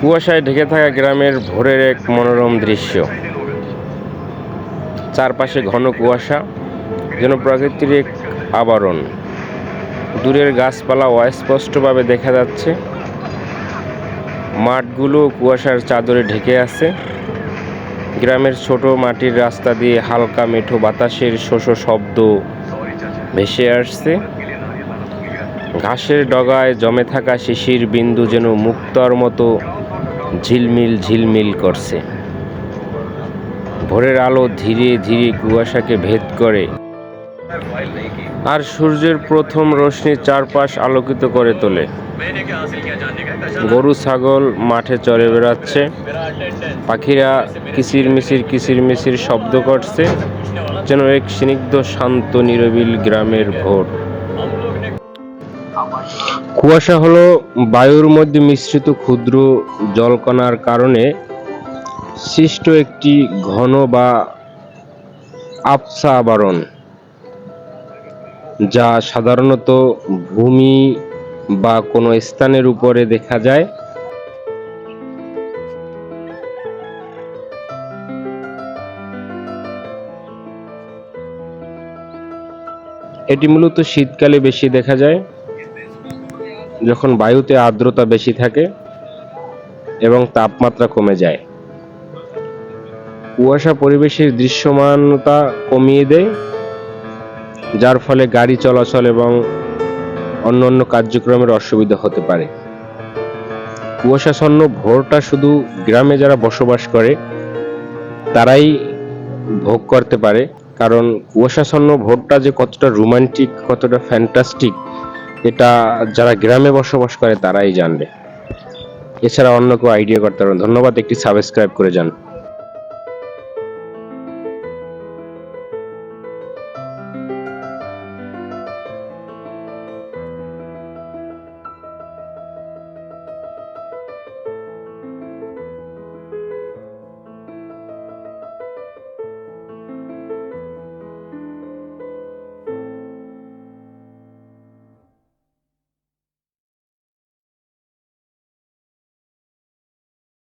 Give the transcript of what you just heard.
কুয়াশায় ঢেকে থাকা গ্রামের ভোরের এক মনোরম দৃশ্য। চারপাশে ঘন কুয়াশা, যেন প্রকৃতির এক আবরণ। দূরের গাছপালা অস্পষ্টভাবে দেখা যাচ্ছে। মাঠগুলো কুয়াশার চাদরে ঢেকে আছে। গ্রামের ছোট মাটির রাস্তা দিয়ে হালকা মেঠো বাতাসের শোষো শব্দ ভেসে আসছে। ঘাসের ডগায় জমে থাকা শিশির বিন্দু যেন মুক্তর মতো ঝিলমিল ঝিলমিল করছে। ভোরের আলো ধীরে ধীরে কুয়াশাকে ভেদ করে আর সূর্যের প্রথম রশ্মি চারপাশ আলোকিত করে তোলে। গরু, ছাগল মাঠে চড়ে বেড়াচ্ছে। পাখিরা কিচির মিচির কিচির মিচির শব্দ করছে। যেন এক স্নিগ্ধ শান্ত নিরবিল গ্রামের ভোর। কুয়াশা হলো বায়ুর মধ্যে মিশ্রিত ক্ষুদ্র জলকণার কারণে সৃষ্ট একটি ঘন বা আবসা আবরণ যা সাধারণত ভূমি বা কোনো স্থানের উপরে দেখা যায়। এটি মূলত শীতকালে বেশি দেখা যায়। যখন বায়ুতে আর্দ্রতা বেশি থাকে এবং তাপমাত্রা কমে যায়। কুয়াশা পরিবেশের দৃশ্যমানতা কমিয়ে দেয়, যার ফলে গাড়ি চলাচল এবং অন্যান্য কার্যক্রমের অসুবিধা হতে পারে। কুয়াশাচ্ছন্ন ভোরটা শুধু গ্রামে যারা বসবাস করে, তারাই ভোগ করতে পারে। কারণ কুয়াশাচ্ছন্ন ভোরটা যে কতটা রোমান্টিক কতটা ফ্যান্টাস্টিক এটা যারা গ্রামে বসবাস করে তারাই জানবে। এছাড়া অন্য কেউ আইডিয়া করতে পারবেন ধন্যবাদ একটি সাবস্ক্রাইব করে যান।